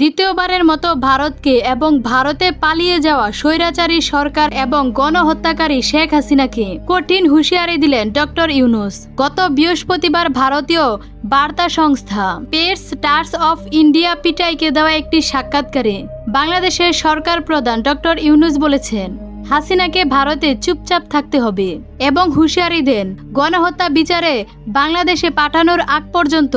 দ্বিতীয়বারের মতো ভারতকে এবং ভারতে পালিয়ে যাওয়া স্বৈরাচারী সরকার এবং গণহত্যাকারী শেখ হাসিনাকে কঠিন হুঁশিয়ারি দিলেন ডক্টর ইউনুস। গত বৃহস্পতিবার ভারতীয় বার্তা সংস্থা পেস স্টার্স অফ ইন্ডিয়া পিটাইকে দেওয়া একটি সাক্ষাৎকারে বাংলাদেশের সরকার প্রধান ডক্টর ইউনুস বলেছেন, হাসিনাকে ভারতে চুপচাপ থাকতে হবে এবং হুঁশিয়ারি দেন, গণহত্যা বিচারে বাংলাদেশে পাঠানোর আগ পর্যন্ত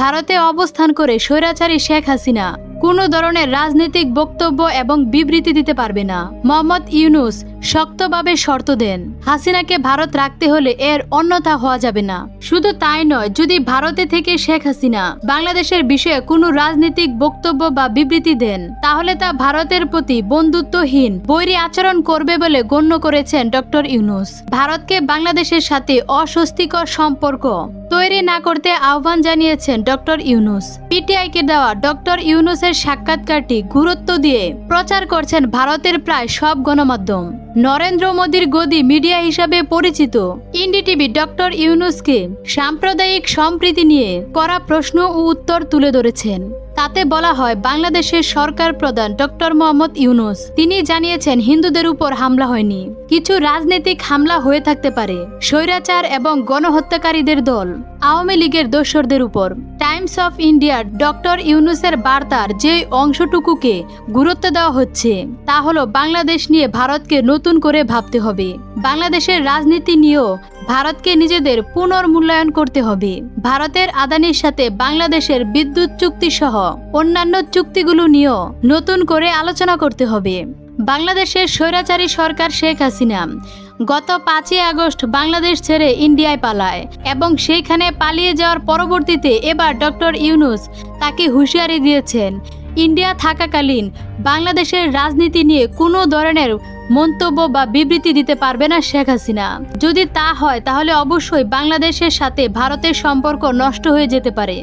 ভারতে অবস্থান করে স্বৈরাচারী শেখ হাসিনা। কোনো ধরনের রাজনৈতিক বক্তব্য এবং বিবৃতি দিতে পারবে না। মোহাম্মদ ইউনুস শক্তভাবে শর্ত দেন। হাসিনাকে ভারত রাখতে হলে এর অন্যথা হওয়া যাবে না। শুধু তাই নয়, যদি ভারতে থেকে শেখ হাসিনা বাংলাদেশের বিষয়ে কোনো রাজনৈতিক বক্তব্য বা বিবৃতি দেন, তাহলে তা ভারতের প্রতি বন্ধুত্বহীন, বৈরী আচরণ করবে বলে গণ্য করেছেন ডক্টর ইউনুস। ভারতকে বাংলাদেশের সাথে অস্বস্তিকর সম্পর্ক তৈরি না করতে আহ্বান জানিয়েছেন ডক্টর ইউনুস। পিটিআইকে দেওয়া ডক্টর ইউনুসের সাক্ষাৎকারটি গুরুত্ব দিয়ে প্রচার করছেন ভারতের প্রায় সব গণমাধ্যম। নরেন্দ্র মোদীর গদি মিডিয়া হিসাবে পরিচিত। ইন্ডিটিভি ডক্টর ইউনুসকে সাম্প্রদায়িক সম্প্রীতি নিয়ে করা প্রশ্ন ও উত্তর তুলে ধরেছেন। তাতে বলা হয়, বাংলাদেশের সরকার প্রধান ডক্টর মোহাম্মদ ইউনুস। তিনি জানিয়েছেন, হিন্দুদের উপর হামলা হয়নি। কিছু রাজনৈতিক হামলা হয়ে থাকতে পারে, স্বৈরাচার এবং গণহত্যাকারীদের দল। আওয়ামী লীগের দোসরদের উপর। টাইমস অফ ইন্ডিয়ার ডক্টর ইউনুসের বার্তার যে অংশটুকুকে গুরুত্ব দেওয়া হচ্ছে, তা হলো, বাংলাদেশ নিয়ে ভারতকে নতুন করে ভাবতে হবে। বাংলাদেশের রাজনীতি নিয়েও ভারতকে নিজেদের পুনর্মূল্যায়ন করতে হবে। ভারতের আদানির সাথে বাংলাদেশের বিদ্যুৎ চুক্তি সহ অন্যান্য চুক্তিগুলো নিয়েও নতুন করে আলোচনা করতে হবে। বাংলাদেশের স্বৈরাচারী সরকার শেখ হাসিনা গত পাঁচই আগস্ট বাংলাদেশ ছেড়ে ইন্ডিয়ায় পালায় এবং সেইখানে পালিয়ে যাওয়ার পরবর্তীতে এবার ডক্টর ইউনুস তাকে হুঁশিয়ারি দিয়েছেন, ইন্ডিয়া থাকাকালীন বাংলাদেশের রাজনীতি নিয়ে কোনো ধরনের মন্তব্য বা বিবৃতি দিতে পারবে না শেখ হাসিনা। যদি তা হয়, তাহলে অবশ্যই বাংলাদেশের সাথে ভারতের সম্পর্ক নষ্ট হয়ে যেতে পারে।